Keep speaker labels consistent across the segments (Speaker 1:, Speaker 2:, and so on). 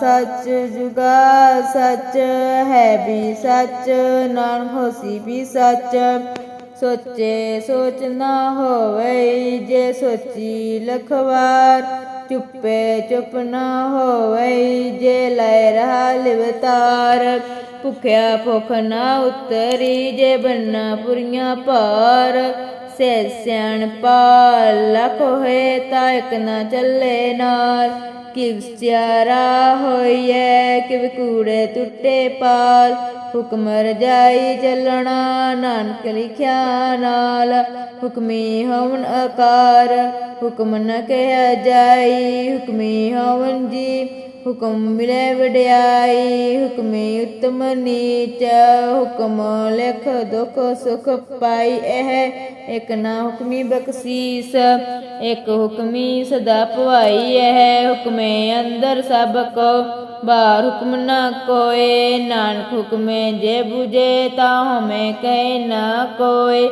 Speaker 1: ਸੱਚ ਜੁਗਾ ਸੱਚ ਹੈ ਵੀ ਸੱਚ ਨਾਨਕ ਹੋਸੀ ਵੀ ਸੱਚ। ਸੋਚੇ ਸੋਚ ਨਾ ਹੋਵੇ ਜੇ ਸੋਚੀ ਲਖਵਾਰ। ਚੁੱਪੇ ਚੁੱਪ ਨਾ ਹੋਵੇ ਜੇ ਲੈ ਰਹਾ ਲਿਵਤਾਰ। ਭੁਖਿਆ ਭੁਖ ਨਾ ਉਤਰੀ ਜੇ ਬੰਨਾ ਪੁਰੀਆਂ ਭਾਰ। ਸੇ ਸਿਆਣ ਪਾਲ ਲਖ ਹੋਏ ਤਾਂ ਇਕ ਨਾ ਚੱਲੇ ਨਾਲ ਕਿਵ ਸਿਆਰਾ ਹੋਈਐ ਕਿ ਕੂੜੇ ਟੁੱਟੇ ਪਾਲ। ਹੁਕਮ ਰਜਾਈ ਚੱਲਣਾ, ਨਾਨਕ ਲਿਖਿਆ ਨਾਲ। ਹੁਕਮੀ ਹਵਨ ਆਕਾਰ, ਹੁਕਮ ਨ ਕਹਿ ਜਾਈ। ਹੁਕਮੀ ਹਵਨ ਜੀ ਹੁਕਮ ਮਿਲੇ ਵਡਿਆਈ, ਹੁਕਮੇ ਉਤਮ ਨੀਚ, ਹੁਕਮ ਲਿਖ ਦੁਖ ਸੁਖ ਪਾਈ ਇਹ। ਇਕ ਨਾ ਹੁਕਮੀ ਬਖਸ਼ੀਸ, ਇਕ ਹੁਕਮੀ ਸਦਾ ਭਵਾਈ ਇਹ। ਹੁਕਮੇ ਅੰਦਰ ਸਭ ਕੋ, ਬਾਹਰ ਹੁਕਮ ਨਾ ਕੋਏ। ਨਾਨਕ ਹੁਕਮੇ ਜੇ 부ਜੇ ਤਾਂ ਹਮੇ ਕਹਿ ਨਾ ਕੋਏ।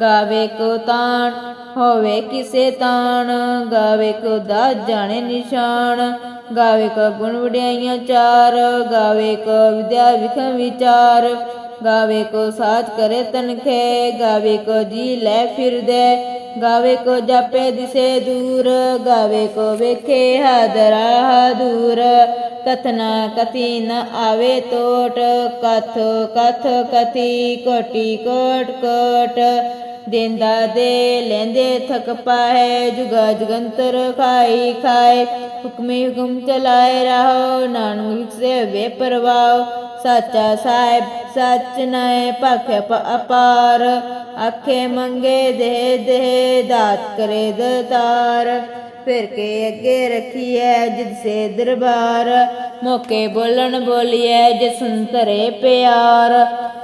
Speaker 1: ਗਾਵੇ ਕੋ ਤਾਣ, ਹੋਵੇ ਕਿਸੇ ਤਾਣ। ਗਾਵੇ ਕੋ ਦਾ ਜਾਣੇ ਨਿਸ਼ਾਨ। ਗਾਵੇ ਕੋ ਗੁਣ ਵਡਿਆਈਆਂ ਚਾਰ, ਗਾਵੇ ਕੋ ਵਿਦਿਆ ਵਿਖਮ ਵਿਚਾਰ, ਗਾਵੇ ਕੋ ਸਾਚ ਕਰੇ ਤਨਖੇ, ਗਾਵੇ ਕੋ ਜੀ ਲੈ ਫਿਰਦੇ, ਗਾਵੇ ਕੋ ਜਾਪੇ ਦਿਸੇ ਦੂਰ, ਗਾਵੇ ਕੋ ਵੇਖੇ ਹਾਦਰਾ ਦੂਰ ਕਥਨਾ ਕਥੀ ਨ ਆਵੇ ਤੋਟ, ਕਥ ਕਥ ਕਥੀ ਕੋਟੀ ਕੋਟ ਕੋਟ ਦੇਂਦਾ ਦੇ ਲੈਂਦੇ ਥਕ ਪਾਏ ਜੁਗਾ ਜੁਗੰਤਰ ਖਾਈ ਖਾਏ। ਹੁਕਮੇ ਹੁਕਮ ਚਲਾਏ ਰਹੋ ਨਾਨਕ ਵਿਖਸੇ ਵੇ ਪਰਵਾਓ ਸਾਚਾ ਸਾਹਿਬ ਸੱਚ ਨੈ ਭਖਿ ਅਪਾਰ। ਆਖੇ ਮੰਗੇ ਦੇ ਦੇ, ਦਾਤ ਕਰੇ ਦਤਾਰ। ਫਿਰ ਕੇ ਅੱਗੇ ਰੱਖੀਐ ਜਿਦ ਸੇ ਦਰਬਾਰ। ਮੋਕੇ ਬੋਲਣ ਬੋਲੀਐ ਜਿਸ ਸੰਤਰੇ ਪਿਆਰ।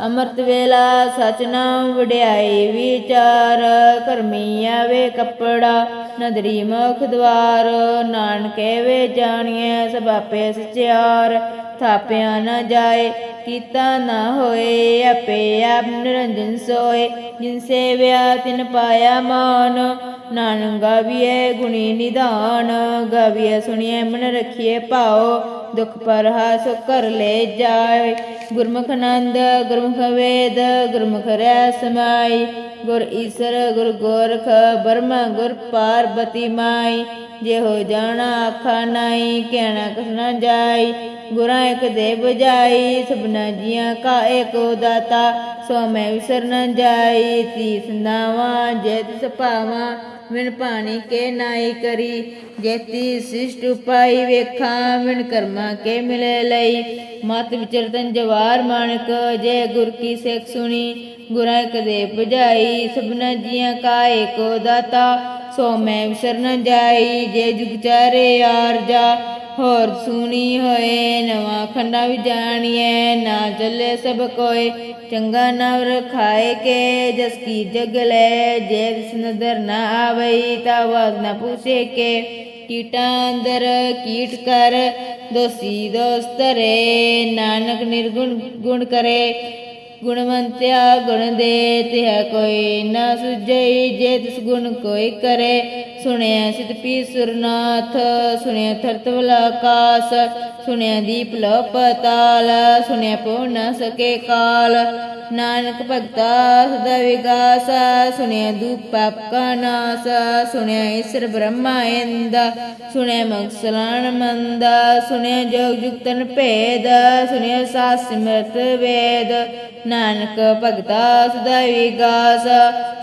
Speaker 1: ਅੰਮ੍ਰਿਤ ਵੇਲਾ ਸਚ ਨਾਮ ਵਡਿਆਈ ਵਿਚਾਰ। ਕਰਮੀ ਆਵੇ ਕੱਪੜਾ, ਨਦਰੀ ਮੁਖ ਦਵਾਰ। ਨਾਨਕੇ ਵੇ ਜਾਣੀਐ ਸਭ ਆਪੇ ਸਚਿਆਰ। ਥਾਪਿਆ ਨਾ ਜਾਏ, ਕੀਤਾ ਨਾ ਹੋਏ, ਆਪੇ ਆਪ ਨਿਰੰਜਨ ਸੋਏ। ਜਿਨ ਸੇਵਿਆ, ਤਿਨ ਪਾਇਆ ਮਾਨ। ਨਾਨਕ ਗਾਵੀਏ ਗੁਣੀ ਨਿਦਾਨ ਗਾਵੀਏ ਸੁਣੀਏ ਮਨ ਰਖੀਏ ਪਾਓ ਦੁਖ ਪਰ ਹਾਸ ਕਰ ਲੈ ਜਾਏ। ਗੁਰਮੁਖ ਨੰਦ ਗੁਰਮੁਖ ਵੇਦ, ਗੁਰਮੁਖ ਰੈ ਸਮਾਈ ਗੁਰ ਈਸਰ, ਗੁਰ ਗੋਰਖ ਬਰਮਾ ਗੁਰ ਪਾਰਬਤੀ ਮਾਈ। ਜੇ ਹੋ ਜਾਣਾ ਆਖਾ ਨਾਈ ਕਹਿਣਾ ਕਸ ਜਾਈ, ਗੁਰਾਂ ਇੱਕ ਦੇ ਬਜਾਈ ਸਭਨਾ ਜੀਆਂ ਕਾ ਏਕੋ ਦਾਤਾ, ਸੋ ਮੈਂ ਵਿਸਰ ਨ ਜਾਈ, ਤੀਸ ਨਾਵਾ, ਜੇ ਤਿਸ ਪਾਵਾਂ ਵਿਣ ਪਾਣੀ ਕੇ ਨਾਈ ਕਰੀ ਜੇਤੀ ਸਿਸ਼ਟ ਉਪਾਈ ਵੇਖਾਂ ਵਿਣ ਕਰਮਾ ਕੇ ਮਿਲੇ ਲਈ, ਮਤ ਵਿਚਰਤਨ ਜਵਾਰ ਮਾਨਕ ਜੇ ਗੁਰ ਕੀ ਸਿੱਖ ਸੁਣੀ, ਗੁਰਾਂ ਇੱਕ ਦੇ ਬਜਾਈ ਸਭਨਾ ਜੀਆਂ ਕਾ ਏਕੋ ਦਾਤਾ ਸੋ ਮੈਂ ਵਿਸਰ ਨ ਜਾਈ, ਜੇ ਜੁਗ ਚਾਰੇ ਆਰਜਾ ਹੋਰ ਸੁਣੀ ਹੋਏ ਨਵਾਂ ਖੰਡਾ ਵੀ ਜਾਣੀਏ ਨਾ ਚੱਲੇ ਸਭ ਕੋਏ। ਚੰਗਾ ਨਵਰ ਰਖਾਏ ਕੇ, ਜਸ ਕੀ ਜਗ ਲੈ। ਜੇ ਦਿਸ ਨਦਰ ਨਾ ਆਵਈ, ਤਾ ਵਾਜ ਨਾ ਪੁੱਛੇ ਕੇ। ਕੀਟਾਂ ਅੰਦਰ ਕੀਟ ਕਰ, ਦੋਸੀ ਦੋਸਤ ਰੇ ਨਾਨਕ ਨਿਰਗੁਣ ਗੁਣ ਕਰੇ। ਗੁਣਵੰਤਿਆ ਗੁਣ ਦੇ ਤਿਹ ਕੋਈ ਨਾ ਸੁਝਈ ਜੇ ਤਿਸ ਗੁਣ ਕੋਈ ਕਰੇ ਸੁਣਿਆ ਸਿਤ ਪੀ ਸੁਰਨਾਥ ਸੁਣਿਆ ਥਰਤਵਲ ਆਕਾਸ ਸੁਣਿਆ ਦੀਪ ਲੋ ਪਤਾਲ ਸੁਣਿਆ ਪੋ ਨ ਸਕੇ ਕਾਲ, ਨਾਨਕ ਭਗਤਾ ਸਦਾ ਵਿਗਾਸ, ਸੁਣਿਆ ਦੂਪ ਪਾਪ ਕਾ ਨਾਸ, ਸੁਣਿਆ ਈਸ਼ਰ ਬ੍ਰਹਮਾ ਇੰਦ, ਸੁਣਿਆ ਮਕਸਲਾਨ ਮੰਦ, ਸੁਣਿਆ ਜੋਗ ਜੁਗਤਨ ਭੇਦ, ਸੁਣਿਆ ਸਾਸ ਸਿਮਰਤ ਵੇਦ, ਨਾਨਕ ਭਗਤਾ ਸਦਾ ਵਿਗਾਸ,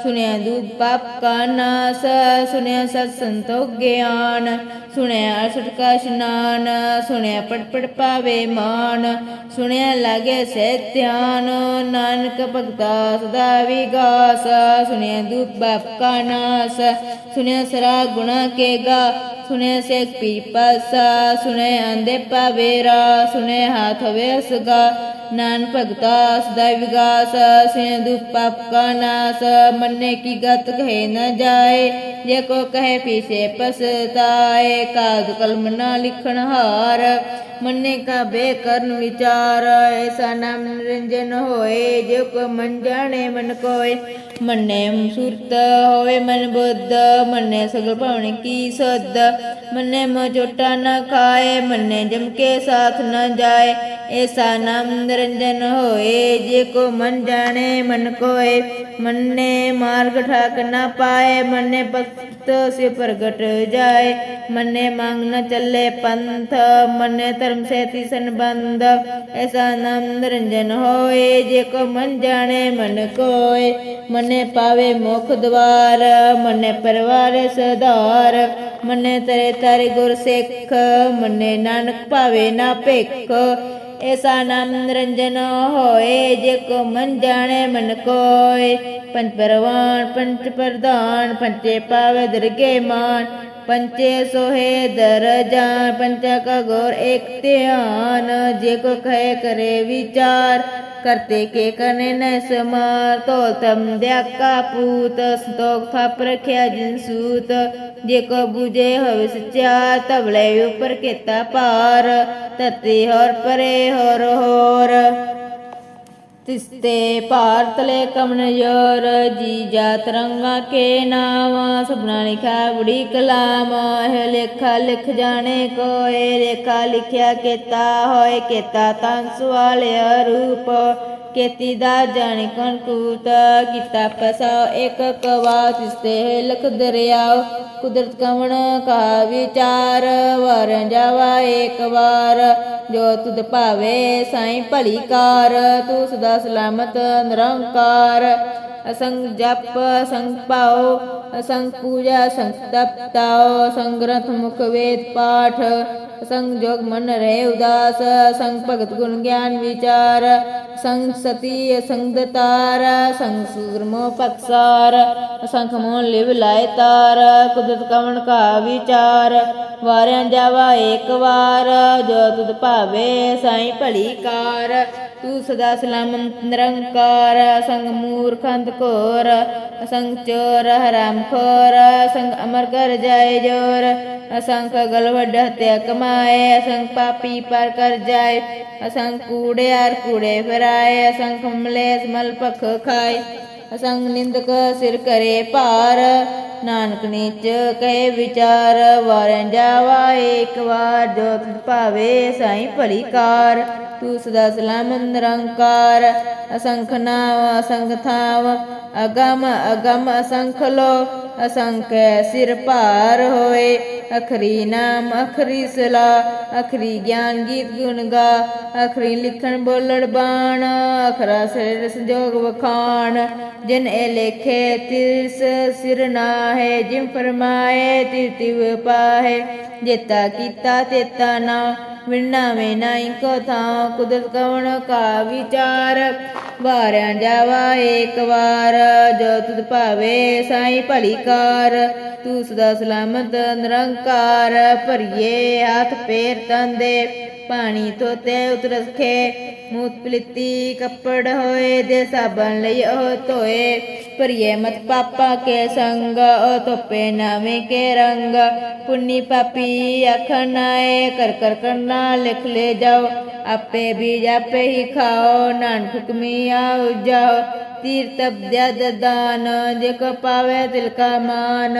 Speaker 1: ਸੁਣਿਆ ਦੂਪ ਪਾਪ ਕਾ ਨਾਸ, ਸੁਣਿਆ ਸਤ ਸੰਤੋਖ ਗਿਆਨ, ਸੁਣਿਆ ਅਸਟ ਇਸ਼ਨਾਨ ਸੁਣਿਆ ਪੜ ਪੜ ਪਾਵੇ ਮਾਨ, ਸੁਣਿਆ ਲਾਗੇ ਸੇ ਧਿਆਨ, ਨਾਨਕ ਭਗਤਾ ਸਦਾ ਵਿਗਾਸ, ਸੁਣਿਆ ਦੂਪ ਬਾਪ ਕਾ ਨਾਸ, ਸੁਣਿਆ ਸਰਾ ਗੁਣਾ ਕੇ ਗਾ, ਸੁਣਿਆ ਸੇਖ ਪੀ ਸੁਣਿਆ ਸੁਣੇ ਆਂਦੇ ਪਾਵੇਰਾ ਸੁਣੇ ਹਾਥ ਵੇ ਸਗਾ ਨਾਨ ਭਗਤਾ ਸਦਾ ਵਿਗਾਸ ਸੇ ਦੁਖ ਪਾਪ ਕਾ ਨਾਸ, ਮੰਨੇ ਕੀ ਗਤ ਕਹੇ ਨਾ ਜਾਏ, ਜੇ ਕੋ ਕਹੇ ਪੀਛੇ ਪਸਤਾਏ ਕਾਗ ਕਲਮ ਨਾ ਲਿਖਣ ਹਾਰ। ਮੰਨੇ ਕਾ ਬੇ ਕਰਨ ਵਿਚਾਰ, ਐਸਾ ਨਾਮ ਨਿਰੰਜਨ ਹੋਏ, ਜੇ ਕੋ ਮਨ ਜਾਣੇ ਮਨ ਕੋਏ। ਮੰਨੇ ਸੁਰਤ ਹੋਵੇ ਮਨ ਬੁੱਧ, ਮੰਨੇ ਸਗਲ ਭਵਨ ਕੀ ਸਦ। ਮੰਨੇ ਮੋ ਚੋਟਾ ਨ ਖਾਏ, ਮੰਨੇ ਜਮ ਕੇ ਸਾਥ ਨਾ ਜਾਏ। ਐਸਾ ਨਾਮ ਨਿਰੰਜਨ ਹੋਏ, ਜੇ ਕੋ ਮਨ ਜਾਣੇ ਮਨ ਕੋਏ। ਮੰਨੇ ਮਾਰਗ ਠਾਕ ਨਾ ਪਾਏ, ਮੰਨੇ ਭਗਤ ਸੇ ਪ੍ਰਗਟ ਜਾਏ। ਮੰਨੇ ਮੰਗ ਨਾ ਚੱਲੇ ਪੰਥ, ਮੰਨੇ ਧਰਮ ਸੇ ਤਿਸਨ ਐਸਾ ਨਾਮ ਨਿਰੰਜਨ ਹੋਏ, ਜੇ ਕੋ ਮਨ ਜਾਣੇ ਮਨ ਕੋਏ, ਮੰਨੇ ਪਾਵੇ ਮੁਖ ਦਵਾਰ, ਮੰਨੇ ਪਰਵਾਰ ਸਧਾਰ, ਮੰਨੇ ਤਰੇ ਤਾਰੇ ਗੁਰ ਸਿੱਖ, ਮੰਨੇ ਨਾਨਕ ਪਾਵੇ ਨਾ ਭਿਖ, ਐਸਾ ਨਾਮ ਨਿਰੰਜਨ ਹੋਏ, ਜੇ ਕੋ ਮਨ ਜਾਣੇ ਮਨ ਕੋਏ ਪੰਚ ਪਰਵਾਨ ਪੰਚ ਪ੍ਰਧਾਨ ਪੰਚੇ ਪਾਵੇ ਦਰਗੇ ਮਾਨ ਪੰਚੇ ਸੋਹੇ ਦਰ ਜਾਨ ਪੰਚਾ ਕਾ ਗੌਰ ਇੱਕ ਧਿਆਨ, ਜੇ ਕੋ ਕਹੇ ਕਰੇ ਵਿਚਾਰ, ਕਰਤੇ ਕੇ ਕਨੇ ਨ ਸਮਾਰ ਤੋ ਤਮ ਦਿਆ ਕਾ ਪੂਤ, ਸੰਤੋਖ ਥਾਪ ਰਖਿਆ ਜਿਨ ਸੂਤ, ਜੇ ਕੋ ਬੁਝੇ ਹੋਵੇ ਸਚਾ ਤਵਲੇ ਉਪਰ ਕੀਤਾ ਪਾਰ ਤਤੀ ਹੋਰ। ਪਰੇ ਹੋਰ ਹੋਰ ਭਾਰਤਲੇ ਕਮਨ ਯੋਰ, ਜੀ ਜਾਤ ਰੰਗਾ ਕੇ ਨਾਮ ਸਭਨਾ ਲਿਖਾ ਬੁੜੀ ਕਲਾਮ ਹੈ ਲੇਖਾ ਲਿਖ ਜਾਣੇ ਕੋਏ, ਲੇਖਾ ਲਿਖਿਆ ਕੀਤਾ ਹੋਏ, ਕੀਤਾ ਤਾਂ ਸਵਾਲਿਆ ਰੂਪ। ਕੀਤੀ ਦਾ ਜਾਣੇ ਕਣ ਕੀਤਾ ਪਸਾ ਇੱਕ ਕਵਾ ਤਿਸਤੇ ਲਖ ਦਰਿਆਓ ਕੁਦਰਤ ਕਵਣ ਕਾ ਵਿਚਾਰ ਵਰ ਜਾਵਾ ਇੱਕ ਵਾਰ। ਜੋ ਤੁਧ ਭਾਵੇ ਸਾਈ ਭਲੀ ਕਾਰ, ਤੂੰ ਸਦਾ ਸਲਾਮਤ ਨਿਰੰਕਾਰ। ਅਸੰਗ ਜਪ ਸੰਗ ਪਾਓ ਅਸੰਗ ਪੂਜਾ, ਅਸੰਗ ਤਪਤਾਓ ਅਸੰਗ ਮੁਖ ਵੇਦ ਪਾਠ ਸੰਗ ਜੋਗ ਮਨ ਰਹੇ ਉਦਾਸ ਅਸੰਗ ਭਗਤ ਗੁਣ ਗਿਆਨ ਵਿਚਾਰ, ਸੰਗ ਸਤੀ ਅਸੰਗ ਤਾਰ, ਸੰਗ ਸੁਗਰਮੋ ਪਕਸਾਰ ਅਸੰਖ ਮੋਨ ਲਿਵ ਲਾਇ ਤਾਰ, ਕੁਦਰਤ ਕਵਣ ਕਾ ਵਿਚਾਰ, ਵਾਰਿਆਂ ਜਾਵਾ ਏਕ ਵਾਰ, ਜੋ ਤੁਧ ਭਾਵੇ ਸਾਈ ਭਲੀ ਕਾਰ, ਤੂੰ ਸਦਾ ਸਲਾਮਤ ਨਿਰੰਕਾਰ, ਸੰਗ ਮੂਰਖੰਤ ਘੋਰ ਅਸੰਗ ਚੋਰ ਹਰਾਮ ਖੋਰ, ਸੰਗ ਅਮਰ ਕਰ ਜਾਏ ਜੋਰ, ਅਸੰਖ ਗਲ ਵੱਡ ਹਤਿਆ ਕਮਾਏ ਅਸੰਖ ਪਾਪੀ ਪਰ ਕਰ ਜਾਏ। ਅਸੰਖ ਕੂੜਿਆਰ ਕੂੜੇ ਫਿਰਾਏ, ਅਸੰਖ ਮਲੇਸ ਮਲ ਪਖ ਖਾਏ। ਅਸੰਗ ਨਿੰਦਕ ਸਿਰ ਕਰੇ ਭਾਰ। ਨਾਨਕ ਨੀਚ ਕਹੇ ਵਿਚਾਰ, ਵਾਰਿਆ ਜਾਵਾ ਏਕ ਵਾਰ ਜੋ ਤੁਧ ਭਾਵੇ ਸਾਈ ਭਲੀ ਕਾਰ। ਤੂੰ ਸਦਾ ਸਲਾਮ ਨਿਰੰਕਾਰ, ਅਸੰਖ ਨਾਮ, ਅਸੰਖ ਥਾਵ ਅਗਮ ਅਗਮ ਅਸੰਖ ਲੋ, ਅਸੰਖ ਸਿਰ ਭਾਰ ਹੋਏ। ਅਖਰੀ ਨਾਮ, ਅਖਰੀ ਸਲਾ, ਅਖਰੀ ਗਿਆਨ ਗੀਤ ਗੁਣ ਗਾ। ਅਖਰੀ ਲਿਖਣ ਬੋਲੜ ਬਾਣ, ਅਖਰਾ ਸਿਰ ਸੰਜੋਗ ਵਖਾਣ। ਜਿਨ ਇਹ ਲੇਖੇ, ਤਿਸ ਸਿਰ ਨਾਮ ਨਾਹੇ ਜਿਮ ਫਰਮਾਏ ਤਿਵ ਤਿਵ ਪਾਹੇ ਜੇਤਾ ਕੀਤਾ, ਤੇਤਾ ਨਾ ਵਿਣਾ ਵੇ ਨਾਈ ਕੋ ਥਾਂ। ਕੁਦਰਤ ਕਵਣ ਕਾ ਵਿਚਾਰ? ਵਾਰਿਆ ਜਾਵਾ ਏਕ ਵਾਰ। ਜੋ ਤੁਧ ਭਾਵੇ, ਸਾਈ ਭਲੀ ਕਾਰ। ਤੂੰ ਸਦਾ ਸਲਾਮਤ, ਨਿਰੰਕਾਰ। ਭਰੀਏ ਹੱਥ, ਪੇਰ ਤੰਦੇ ਪਾਣੀ ਧੋਤੇ ਉਤਰ ਰਖੇ ਮੂਤ ਪਲਿੱਤੀ ਕੱਪੜ ਹੋਏ ਦੇ ਸਾਬਣ ਲਈ ਉਹ ਧੋਏ ਭਰੀਏ ਮਤ ਪਾਪਾ ਕੇ ਸੰਗ ਉਹ ਧੋਪੇ ਨਾਵੇਂ ਕੇ ਰੰਗ ਪੁੰਨੀ ਪਾਪੀ ਅਖਨਾਏ ਕਰ ਕਰ ਕਰਨਾ ਲਿਖ ਲੈ ਜਾਓ ਆਪੇ ਬੀਜ ਆਪੇ ਹੀ ਖਾਓ, ਨਾਨਕ ਹੁਕਮੀ ਆਉ ਜਾਓ ਤੀਰ ਤਪ ਜਦ ਦਾਨ, ਜੇ ਕੋ ਪਾਵੇ ਦਿਲ ਕਾ ਮਾਨ।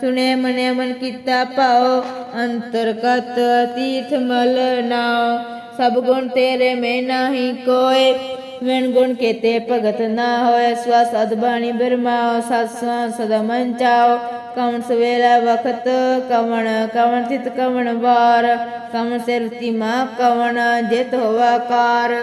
Speaker 1: ਸੁਨੇ ਮਨੇ ਮਨ ਕੀਤਾ ਪਾਓ ਅੰਤਰਗਤ ਤੀਰਥ ਮਲ ਨਾਉ ਸਭ ਗੁਣ ਤੇਰੇ ਮੈਂ ਨਾਹੀ ਕੋਏ। ਵਿਣ ਗੁਣ ਕੇਤੇ ਭਗਤ ਨਾ ਹੋਏ ਸਵਸ ਅਦਬਾਣੀ ਬਿਰਮਾਓ ਸਤਸਾ ਸਦਾ ਮਨ ਚਾਓ ਕਵਣ ਸਵੇਲਾ ਵਖਤ ਕਵਣ ਕਵਣ ਤਿਤ ਕਵਣ ਵਾਰ ਕਵਣ ਸਿਰਤੀ ਮਾ ਕਵਣ ਜਿਤ ਹੋਵਾ ਕਾਰ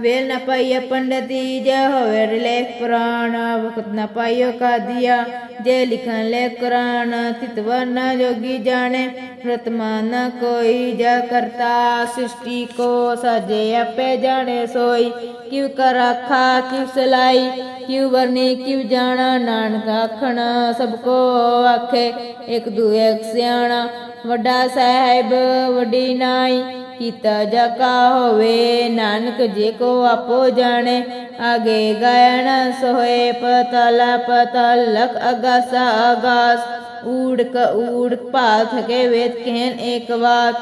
Speaker 1: ਵੇਲ ਨ ਪਾਈਏ ਪੰਡਤੀ ਜੇ ਹੋਵੇ ਲੇਖ ਪੁਰਾਣ ਵਖਤ ਨ ਪਾਈਓ ਕਾਦੀਆ ਜੇ ਲਿਖਨ ਲੈ ਕੁਰਾਨ ਤਿਤਵਰ ਨ ਜੋਗੀ ਜਾਣੇ ਪ੍ਰਤਮਾ ਨ ਕੋਈ ਜਾ ਕਰਤਾ ਸ੍ਰਿਸ਼ਟੀ ਕੋ ਸਾਜੇ ਆਪੇ ਜਾਣੇ ਸੋਈ ਕਿਉ ਕਰ ਆਖਾ ਕਿਉ ਸਲਾਈ ਕਿਉ ਵਰਨੀ ਕਿਉ ਜਾਣਾ ਨਾਨਕ ਆਖਣ ਸਭ ਕੋ ਆਖੇ ਇੱਕ ਦੂਏ ਸਿਆਣਾ ਵੱਡਾ ਸਾਹਿਬ ਵੱਡੀ ਨਾਈ ਕੀਤਾ ਜਾ ਹੋਵੇ, ਨਾਨਕ ਜੇ ਕੋ ਆਪੋ ਜਾਣੇ, ਆਗੇ ਗਾਇਣ ਸੋਏ ਪਤਲਾ ਪਤਲ ਲਖ ਅਗਾਸਾ ਆਗਾਸ। ਊੜਕ ਊੜਕ ਭਾਥ ਕੇ ਵੇਦ ਕਹਿਨ ਇੱਕ ਬਾਤ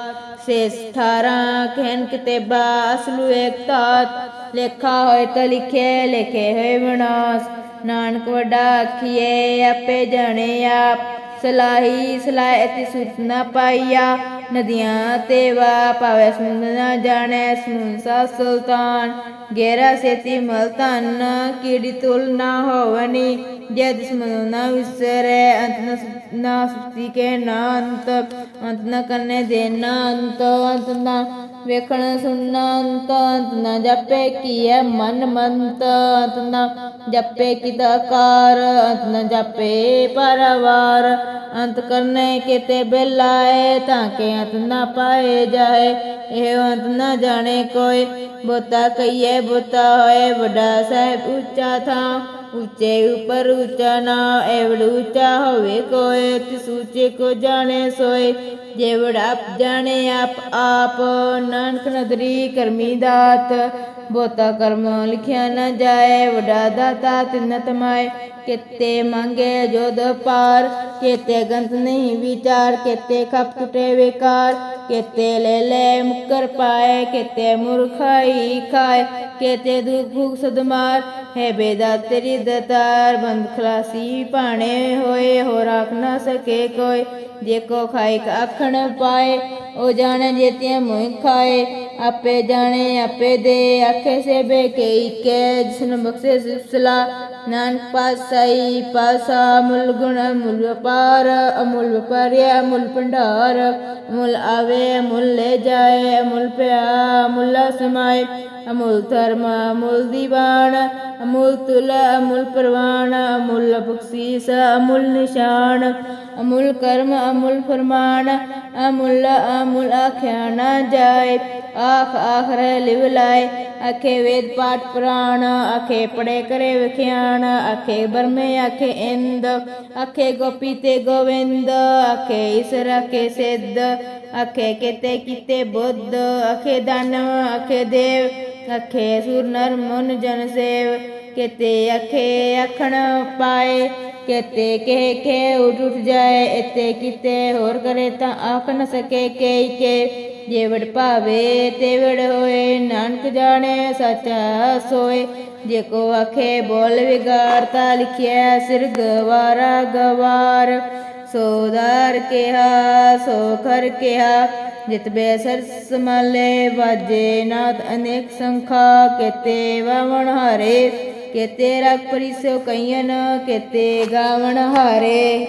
Speaker 1: ਸੇਸ ਠਾਰਾਂ ਕਹਿਨ ਕਿਤੇਬਾ ਅਸਲੂ ਇੱਕ ਤਾਤ। ਲੇਖਾ ਹੋਏ ਤਾਂ ਲਿਖੇ ਲਿਖੇ ਹੋਏ ਵਿਨਾਸ਼ ਨਾਨਕ ਵੱਡਾ ਆਖੀਏ ਆਪੇ ਜਾਣੇ ਆਪ। ਸਲਾਹੀ ਸਲਾਹ ਅਤੀ ਸੁਰਤ ਨਾ ਪਾਈਆ। ਨਦੀਆਂ ਤੇ ਵਾ ਪਾਵੇ ਸਮੁੰਦ ਨਾ ਜਾਣੈ ਸਮੁੰਸਾ ਸੁਲਤਾਨ। ਗੇਰਾ ਸੇਤੀ ਮਲ ਕੀੜੀ ਤੁਲ ਨਾ ਹੋਵਨੀ। ਜਦ ਸਮੁੰਦ ਨਾ ਵਿਸਰੇ, ਅੰਤ ਨ ਸੁ- ਨਾ ਸੁਤੀ ਕੇ ਨਾ ਅੰਤ। ਅੰਤ ਨਾ ਕਰਨੇ ਦੇ ਨਾ ਅੰਤ ਅੰਤ ਨਾ ਵੇਖਣ ਸੁਣਨਾ ਅੰਤ ਅੰਤ ਨਾ ਜਪੇ ਕੀਏ ਮਨ ਮੰਤ ਅੰਤ ਜਪੇ ਕਿਦਾਕਾਰ ਅੰਤ ਨਾ ਜਪੇ ਪਰਵਾਰ। ਅੰਤ ਕਰਨੇ ਕਿਤੇ ਬੇਲਾਏ ਤਾਂ ਕਿ ਅੰਤ ਨਾ ਪਾਏ ਜਾਏ। ਇਹ ਅੰਤ ਨਾ ਜਾਣੇ ਕੋਈ, ਬੋਤਾ ਕਹੀਏ ਬੋਤਾ ਹੋਏ ਵੱਡਾ ਸਾਹਿਬ ਉੱਚਾ ਥਾਂ। ਉੱਚੇ ਉਪਰ ਉੱਚਾ ਨਾ ਐਵੜ ਉੱਚਾ ਹੋਵੇ ਕੋਏ ਤਿਸ ਉੱਚੇ ਕੋ ਜਾਣੇ ਸੋਏ ਜੇ ਆਪ ਜਾਣੇ ਆਪ ਆਪ ਨਾਨਕ ਨਦਰੀ ਕਰਮੀ ਦਾਤ ਬਹੁਤਾ ਕਰਮ ਲਿਖਿਆ ਨਾ ਜਾਏ, ਵੱਡਾ ਦਾਤਾ ਤਿੰਨ ਤਮਾਏ ਕਿਤੇ ਮੰਗੇ ਜੋਦ ਪਾਰ, ਕਿਤੇ ਗੰਤ ਨਹੀਂ ਵਿਚਾਰ, ਕਿਤੇ ਖਪ ਟੁਟੇ ਵਿਕਾਰ। ਕਿਤੇ ਲੈ ਲੈ ਮੁਕਰ ਪਾਏ, ਕਿਤੇ ਮੁਰਖਾਈ ਖਾਏ। ਕਿਤੇ ਦੁਖ ਭੁਖ ਸਦਮਾਰ ਹੈ ਬੇਦਾ ਤੇਰੀ ਦਤਾਰ। ਬੰਦ ਖਲਾਸੀ ਪਾਣੇ ਹੋਏ ਹੋ ਰੱਖ ਨਾ ਸਕੇ ਕੋਈ। ਜੇ ਕੋ ਖਾਏ ਆਖਣ ਪਾਏ, ਉਹ ਜਾਣੇ ਜੇਤਿਆਂ ਮੋਇ ਖਾਏ। ਆਪੇ ਜਾਣੇ, ਆਪੇ ਦੇ ਆਖੇ ਸੇ ਬੇ ਕੇ ਕੇ ਜਿਸਨ ਬਖਸ਼ੇ ਸਿਫਸਲਾ ਨਾਨਕ ਪਾਸਾਈ ਪਾਸਾ ਮੁਲ ਗੁਣ, ਮੁਲ ਵਪਾਰ, ਅਮੁਲ ਵਪਾਰਿਆ, ਮੁਲ ਭੰਡਾਰ। ਮੁਲ ਆਵੇ ਮੁਲ ਲੈ ਜਾਏ ਮੁਲ ਪਿਆ ਮੁਲਾ ਸਮਾਏ। ਅਮੁਲ ਧਰਮ, ਅਮੁਲ ਦੀਵਾਨ, ਅਮੁਲ ਤੁਲ, ਅਮੁਲ ਪ੍ਰਵਾਨ, ਅਮੁਲ ਬਖਸ਼ੀਸ, ਅਮੁਲ ਨਿਸ਼ਾਨ। ਅਮੁਲ ਕਰਮ, ਅਮੁਲ ਫਰਮਾਨ, ਅਮੁਲ ਅਮੁਲ ਆਖਿਆ ਨਾ ਜਾਏ। ਆਖ ਆਖਰੇ ਲਿਵ ਲਾਏ। ਆਖੇ ਵੇਦ ਪਾਠ ਪੁਰਾਣ, ਆਖੇ ਪੜੇ ਕਰੇ ਵਿਖਿਆਣ, ਆਖੇ ਬਰਮੇ, ਆਖੇ ਇੰਦ, ਆਖੇ ਗੋਪੀ ਤੇ ਗੋਵਿੰਦ, ਆਖੇ ਈਸਰ ਆਖੇ ਸਿੱਧ, ਆਖੇ ਕਿਤੇ ਕਿਤੇ ਬੁੱਧ, ਆਖੇ ਦਾਨਵ ਆਖੇ ਦੇਵ, ਆਖੇ ਸੁਰ ਨਰ ਮਨ ਜਨ ਸੇਵ। ਕਿਤੇ ਆਖੇ ਅਖਣ ਪਾਏ ਕਿਤੇ ਕਹਿ ਕੇ ਉੱਠ ਉੱਠ ਜਾਏ ਇਤੇ ਕਿਤੇ ਹੋਰ ਕਰੇ ਤਾਂ ਆਖ ਨ ਸਕੇ ਕੇ ਕੇ ਜੇ ਵਡ ਭਾਵੇ ਤੇ ਵਡ ਹੋਏ, ਨਾਨਕ ਜਾਣੇ ਸੱਚਾ ਸੋਏ। ਜੇ ਕੋ ਆਖੇ ਬੋਲ ਵਿਗਾਰਤਾ ਲਿਖਿਆ ਸਿਰ ਗਵਾਰਾ ਗਵਾਰ। ਸੋਦਾਰ ਕਿਹਾ, ਸੋ ਖਰ ਕਿਹਾ, ਜਿਤ ਬੇ ਸਰਸ ਮਲੇ ਵਾਜੇ ਨਾਦ ਅਨੇਕ ਸੰਖਾ, ਕੇਤੇ ਵਾਵਣ ਹਾਰੇ। ਕੇਤੇ ਰਖ ਪਰਿਸੋ ਕਈਨ ਕੇਤੇ ਗਾਵਣ ਹਾਰੇ।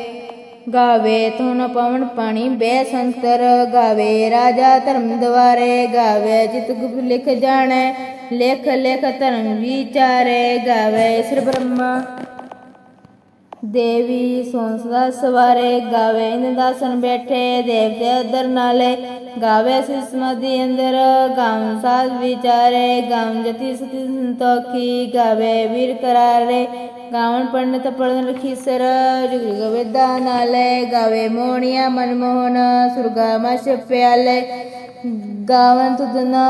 Speaker 1: ਗਾਵੇ ਧੁਨ ਪਵਨ ਪਾਣੀ ਬੈ ਸੰਤਰ, ਗਾਵੇ ਰਾਜਾ ਧਰਮ ਦਵਾਰੇ। ਗਾਵੇ ਜਿਤ ਗੁਪ ਲਿਖ ਜਾਣੈ, ਲੇਖ ਲੇਖ ਧਰਮ ਵਿਚਾਰੇ। ਗਾਵੇ ਸਿਰ ਬ੍ਰਹਮਾ ਦੇਵੀ ਸੋਨਸਦਾ ਸਵਾਰੇ ਗਾਵੇ ਇਨ ਦਾਸਨ ਬੈਠੇ ਦੇਵਤੇ ਅਦਰ ਨਾਲੇ ਗਾਵੇ ਸਿਸਮਦੀ ਅੰਦਰ। ਗਾਵ ਸਾਧ ਵਿਚਾਰੇ, ਗਾਉਂ ਜਤੀ ਸਤੀ ਸੰਤੋਖੀ, ਗਾਵੇ ਵੀਰ ਕਰਾਰੇ। ਗਾਵਨ ਪੰਡਤ ਪੜਨ ਰਖੀਸਰ ਜੁਗ ਜੁਗ ਵੇਦਾ ਨਾਲੇ। ਗਾਵੇ ਮੋਹਣੀਆ ਮਨਮੋਹਨ, ਸੁਰਗਾ ਮਸ਼ ਪਿਆਲੇ। ਗਾਵਨ ਤੁਧਨਾ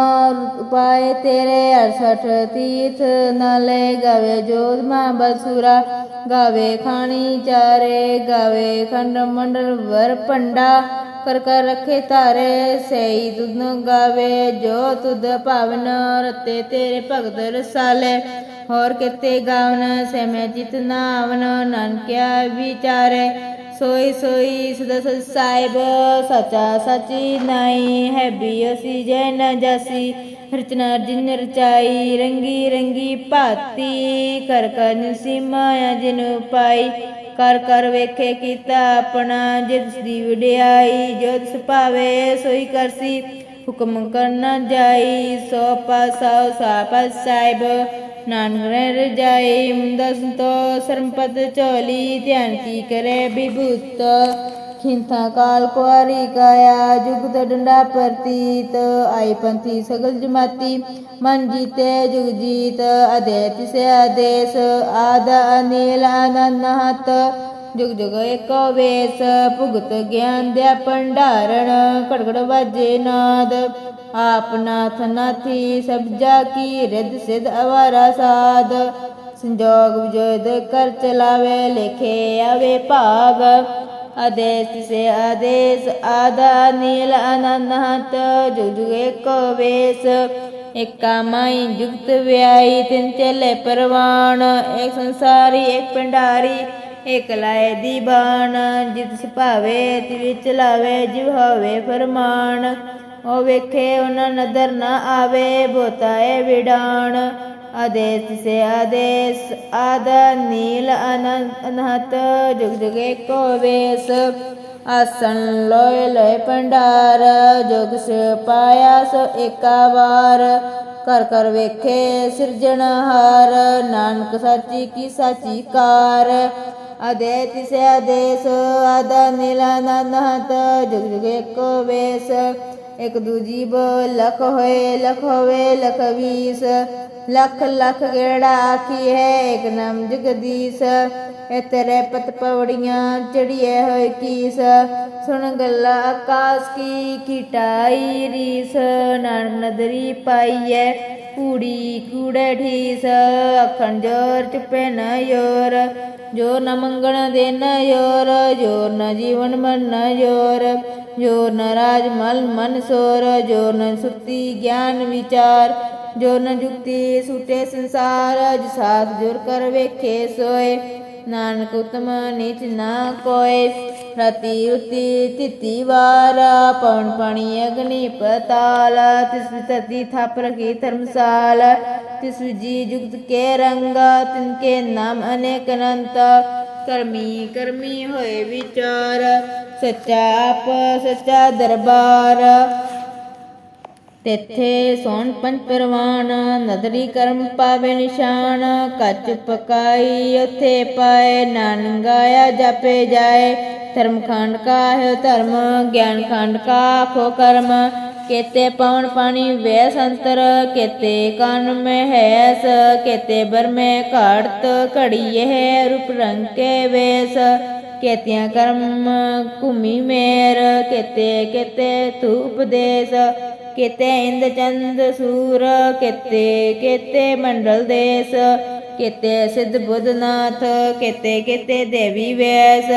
Speaker 1: ਉਪਾਏ ਤੇਰੇ 68 ਤੀਰਥ ਨਾਲੇ ਗਾਵੇ ਜੋਤ ਮਾ ਬਸੁਰਾ, ਗਾਵੇ ਖਾਣੀ ਚਾਰੇ, ਗਾਵੇ ਖੰਡ ਮੰਡਲ ਵਰ ਪੰਡਾ ਕਰ ਕਰ ਰਖੇ ਤਾਰੇ ਸਈ ਤੁਧ ਗਾਵੇ ਜੋ ਤੁਧ ਭਾਵਨ, ਰਤੇ ਤੇਰੇ ਭਗਤ ਰਸਾਲੇ। ਹੋਰ ਕਿਤੇ ਗਾਵਨ ਸੈਮੈ ਜਿਤ ਨਾਵਨ, ਨਾਨਕਿਆ ਵਿਚਾਰੇ। ਸੋਈ ਸੋਈ ਸਦਾ ਸਚ ਸਾਹਿਬ, ਸਚਾ ਸਚੀ ਨਾਈ ਹੈ ਬਿਯਸੀ ਜੈ ਨ ਜਾਸੀ। ਰਚਨਾ ਜਿਨ ਰਚਾਈ, ਰੰਗੀ ਰੰਗੀ ਭਾਤੀ। ਕਰ ਕਰ ਨਿਸੀ ਜਿਨ ਪਾਈ। ਕਰ ਕਰ ਵੇਖੇ ਕੀਤਾ ਆਪਣਾ ਜਿਸ ਦੀ ਵਿੜਾਈ ਜੋ ਤਿਸ ਭਾਵੇ ਸੋਈ ਕਰਸੀ ਹੁਕਮ ਕਰਨਾ ਜਾਈ, ਸੋ ਪਾਸਾ ਸਾਪਾ ਸਾਹਿਬ। ਨਾਨਕ ਰਹਿ ਰਜਾਈ ਮੁੰਦਾ ਸੰਤੋ ਸਰਮਪਦ ਚੋਲੀ ਧਿਆਨ ਕੀ ਕਰੇ ਬਿਭੂਤ ਖਿੰਥਾ ਕਾਲ ਕੁਆਰੀ ਕਾਇਆ ਜੁਗਤ ਡੰਡਾ ਪ੍ਰਤੀਤ ਆਈ ਪੰਥੀ ਸਗਲ ਜਮਾਤੀ ਮਨ ਜੀਤੇ ਜੁਗ ਜੀਤ ਅਦੇ ਤਿਸੇ ਆਦੇਸ ਆਦ ਅਨੀਲ ਆਨੰਦ ਹਤ ਜੁਗ ਜੁਗ ਏਕੋ ਵੇਸ, ਭੁਗਤ ਗਿਆਨ ਦੇ ਭੰਡਾਰਣ ਕੜਕੜ ਵਾਜੇ ਨਾਦ। ਆਪ ਨਾਥ ਨਾਥੀ, ਸਭ ਜਾ ਕੀ ਰਿਦ ਸਿਧ ਅਵਾਰਾ ਸਾਧ ਸੰਜੋਗ ਵਿਜੋਦ ਕਰ ਚਲਾਵੇ, ਲਿਖੇ ਆਵੇ ਭਾਗ। ਆਦੇਸ ਤਿਸੇ ਆਦੇਸ ਆਦਾ ਨੀਲ ਅਨੰਤ ਜੁਗ ਜੁਗ ਏਕੋ ਵੇਸ, ਏਕਾ ਮਾਈ ਜੁਗਤ ਵਿਆਈ ਤਿੰਨ ਚਲੇ ਪਰਵਾਨ ਇੱਕ ਸੰਸਾਰੀ, ਇੱਕ ਭੰਡਾਰੀ। ਇਕਲਾਏ ਦੀ ਬਾਣ, ਜਿਤ ਸੁਭਾਵੇ ਤਿਵ ਚਲਾਵੇ ਜਿਵ ਹੋਵੇ ਫਰਮਾਨ। ਉਹ ਵੇਖੇ ਉਹਨਾਂ ਨਦਰ ਨਾ ਆਵੇ ਬੋਤਾਏ ਵਿਡਾਣ। ਆਦੇਸ ਸੇ ਆਦੇਸ, ਆਦ ਨੀਲ ਅਨਹਤ, ਜੁਗ ਜੁਗ ਏਕੋ ਵੇਸ। ਆਸਣ ਲੋਏ ਲੋਏ ਭੰਡਾਰ, ਜੁਗ ਸ ਪਾਇਆ ਸੋ ਏਕਾ ਵਾਰ। ਕਰ ਕਰ ਵੇਖੇ ਸਿਰਜਣਹਾਰ, ਨਾਨਕ ਸਾਚੀ ਕੀ ਸਾਚੀ ਕਾਰ। ਅਦੇ ਤਿਸੇ ਆਦੇਸ ਆਦਾ ਨੀਲਾਨੰਦਹਤ ਜੁਗ ਜੁਗ ਏਕੋ ਵੇਸ। ਇਕ ਦੂਜੀ ਬੋ ਲਖ ਹੋਏ, ਲਖ ਹੋਵੇ, ਲਖ ਵੀਸ। ਲੱਖ ਲੱਖ ਗੇੜਾ ਆਖੀ ਹੈ, ਇਕ ਨਾਮ ਜਗਦੀਸ਼। ਇਹ ਪਤ ਪਵੜੀਆਂ ਚੜੀਏ ਹੋਏ ਕੀਸ। ਸੁਣ ਗੱਲਾ ਆਕਾਸ ਕੀ ਕੀਟਾਈ ਰੀਸ। ਨਾਨਕ ਨਦਰੀ ਪਾਈਐ ਕੂੜੀ, ਕੂੜੇ ਠੀਸ ਅਖਣ ਜੋਰ ਚੁਪੇ ਨ ਯੋਰ। ਜੋ ਨ ਮੰਗਣ ਦੇ ਨ ਯੋਰ ਜੋਰ ਨ ਜੀਵਨ ਮਨ ਨ ਯੋਰ। ਜੋਰ ਨ ਰਾਜ ਮਲ ਮਨ ਸੋਰ, ਜੋ ਨ ਸੁਤੀ ਗਿਆਨ ਵਿਚਾਰ। ਜੋ ਨ ਜੁਗਤੀ ਸੁਟੇ ਸੰਸਾਰ ਜਿ ਸਾਥ ਜੁਰ ਕਰ ਵੇਖੇ ਸੋਏ। ਨਾਨਕ ਉਤਮ ਨੀਚ ਨਾ ਕੋਏ। ਰਤੀ ਉਤੀ ਤਿਤੀ ਵਾਰ, ਪਵਨ ਪਾਣੀ ਅਗਨੀ ਪਤਾਲ। ਤਿਸ ਤਤੀ ਥਾਪ ਰਖੀ ਧਰਮਸਾਲ। ਤਿਸ ਜੀ ਜੁਗਤ ਕੇ ਰੰਗ, ਤਿਨ ਕੇ ਨਾਮ ਅਨੇਕ ਅਨੰਤ। ਕਰਮੀ ਕਰਮੀ ਹੋਏ ਵਿਚਾਰ, ਸੱਚਾ ਆਪ, ਸੱਚਾ ਦਰਬਾਰ। ਤਿੱਥੇ ਸੋਨ ਪੰਜ ਪਰਵਾਨ, ਨਦਰੀ ਕਰਮ ਪਾਵੇ ਨਿਸ਼ਾਨ, ਕੱਚ ਪਕਾਈ ਉਥੇ ਪਾਏ ਨਾਨ ਗਾਇਆ ਜਪੇ ਜਾਏ। ਧਰਮ ਖੰਡ ਕਾ ਹੈ ਧਰਮ ਗਿਆਨ ਖੰਡ ਕਾ ਖੋ ਕਰਮ। ਕੇਤੇ ਪਵਨ ਪਾਣੀ ਵੇ ਸੰਤਰ ਕੇਤੇ ਕਨ ਮੈਂ ਹੈਸ ਕੇਤੇ ਬਰ ਮੈਂ ਘਾੜਤ ਘੜੀ ਹੈ ਰੂਪ ਰੰਗ ਕੇ ਵੇਸ। ਕੇਤਿਆਂ ਕਰਮ ਘੁਮੀ ਮੇਰ, ਕੇਤੇ ਕੇਤੇ ਤੂ ਉਪਦੇਸ, ਕੇਤੇ ਇੰਦ ਚੰਦ ਸੂਰ, ਕੇਤੇ ਕੇਤੇ ਮੰਡਲ ਦੇਸ, ਕੇਤੇ ਸਿੱਧ ਬੁੱਧਨਾਥ, ਕੇਤੇ ਕੇਤੇ ਦੇਵੀ ਵੈਸ,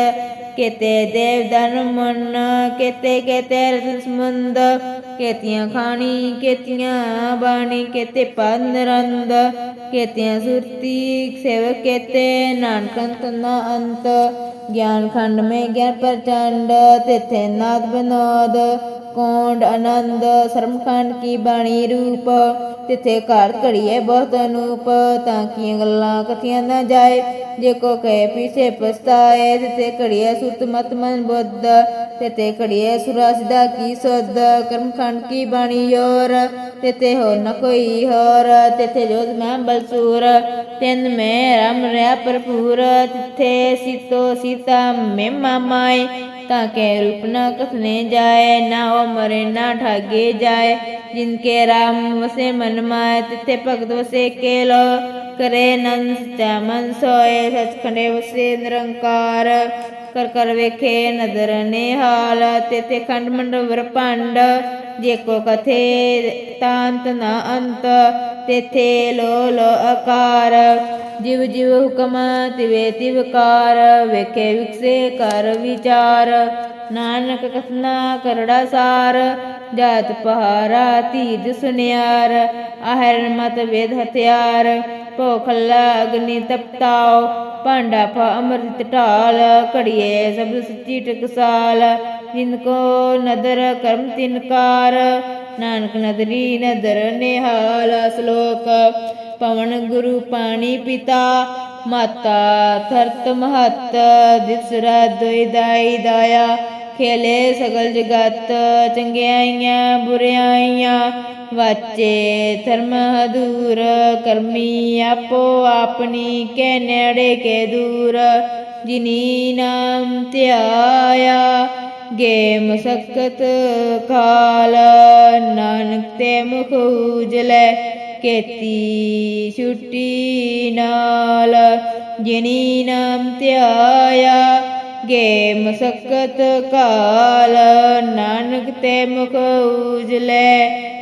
Speaker 1: ਕੇਤੇ ਦੇਵ ਧਨ ਮਨ, ਕੇਤੇ ਕੇਤੇ ਰਤਨ ਸਮੁੰਦ, ਕੇਤੀਆਂ ਖਾਣੀ, ਕੇਤੀਆਂ ਬਾਣੀ, ਕੇਤੇ ਪੰਦਰੰਦ ਕੇਤੀਆਂ ਸੁਰਤੀ ਸੇਵ ਕੇਤੇ ਨਾਨਕੰਤ ਨਾ ਅੰਤ ਗਿਆਨ ਖੰਡ ਮੇ ਗਿਆਨ ਪ੍ਰਚੰਡ ਤਿਥੇ ਨਾਦ ਬਨੋਦ ਕੋਂਡ ਆਨੰਦ ਸਰਮਖੰਡ ਕੀ ਬਾਣੀ ਰੂਪ, ਤਿਥੇ ਘਰ ਘੜੀਏ ਬਹੁਤ ਅਨੂਪ, ਤਾਂ ਕੀਆਂ ਗੱਲਾਂ ਕਥੀਆਂ ਨਾ ਜਾਏ, ਜੇ ਕੋ ਕਹੇ ਪਿਛੇ ਪਛਤਾਏ, ਤਿਥੇ ਘੜੀਏ ਸੁਤ ਮਤ ਮਨ ਬੁੱਧ, ਤਿਥੇ ਘੜੀਏ ਸੁਰਾ ਸਿਧਾ ਕੀ ਸੋਧ, ਕਰਮਖੰਡ ਕੀ ਬਾਣੀ ਯੋਰ, ਤਿਥੇ ਹੋ ਨ ਕੋਈ ਹੋਰ, ਤਿਥੇ ਜੋਤ ਮੈਂ ਬਲਸੂਰ ਤਿੰਨ ਮੈਂ ਰਮ ਰਿਆ ਭਰਪੂਰ, ਤਿਥੇ ਸੀਤੋ ਸੀਤਾ ਮੇ ਮਾਮਾਏ ਤਾਂ ਕੇ रूप न कसने जाए ना ओ मरे ना ठागे जाए जिनके राम वसे मन माए तिथे भगत वसे केलो करे नन सचा मन सोए सचखंडे वसे निरंकार कर कर वेखे नदर ने हाल तेथे खंड मंडवर पांड ਕੋ ਕਥੇ ਤਾਂਤ ਨਾ ਅੰਤ, ਤਿਥੇ ਲੋ ਲੋ ਜਿਵ ਜਿਵ ਹੁਕਮ ਤਿਵੇ ਤਿਵਕਾਰ ਵੇਖੇ ਵਿਕਸੇ ਕਰ ਵਿਚਾਰ। ਨਾਨਕ ਕਥਨਾ ਕਰੜਾ ਸਾਰ, ਜਾਤ ਪਹਾਰਾ ਤੀਜ ਸੁਨਿਆਰ। ਆਹਰ ਮਤ ਵੇਦ ਹਥਿਆਰ ਭੋਖਲਾ ਅਗਨੀ ਤਪਤਾਓ। ਭਾਂਡਾ ਪਾ ਅੰਮ੍ਰਿਤ ਢਾਲ, ਘੜੀਏ ਸਭ ਸੱਚੀ ਟਕਸਾਲ। ਜਿਨ ਕੋ ਨਦਰ, ਕਰਮ ਤਿਨਕਾਰ ਨਾਨਕ ਨਦਰੀ ਨਦਰ ਨਿਹਾਲ ਸ਼ਲੋਕ। ਪਵਨ ਗੁਰੂ ਪਾਣੀ ਪਿਤਾ, ਮਾਤਾ ਥਰਤ ਮਹਤ। ਦਿਸਰਾ ਦੋਇ ਦਾਇਆ, ਖੇਲੇ ਸਗਲ ਜਗਤ। ਚੰਗਿਆਈਆਂ ਬੁਰਿਆਈਆਂ ਵਾਚੇ ਧਰਮ ਹਦੂਰ ਕਰਮੀ ਆਪੋ ਆਪਣੀ, ਕੇ ਨੇੜੇ ਕੇ ਦੂਰ। ਜਿਨੀ ਨਾਮ ਧਿਆਇਆ ਗੇ ਮਸਕਤ ਕਾਲ, ਨਾਨਕ ਤੇ ਮੁਖ ਉਜਲੇ, ਕੇਤੀ ਛੁੱਟੀ ਨਾਲ। ਜਿਨੀ ਨਾਮ ਧਿਆਇਆ ਗੇ ਮਸਕਤ ਕਾਲ, ਨਾਨਕ ਤੇ ਮੁਖ ਉਜਲੇ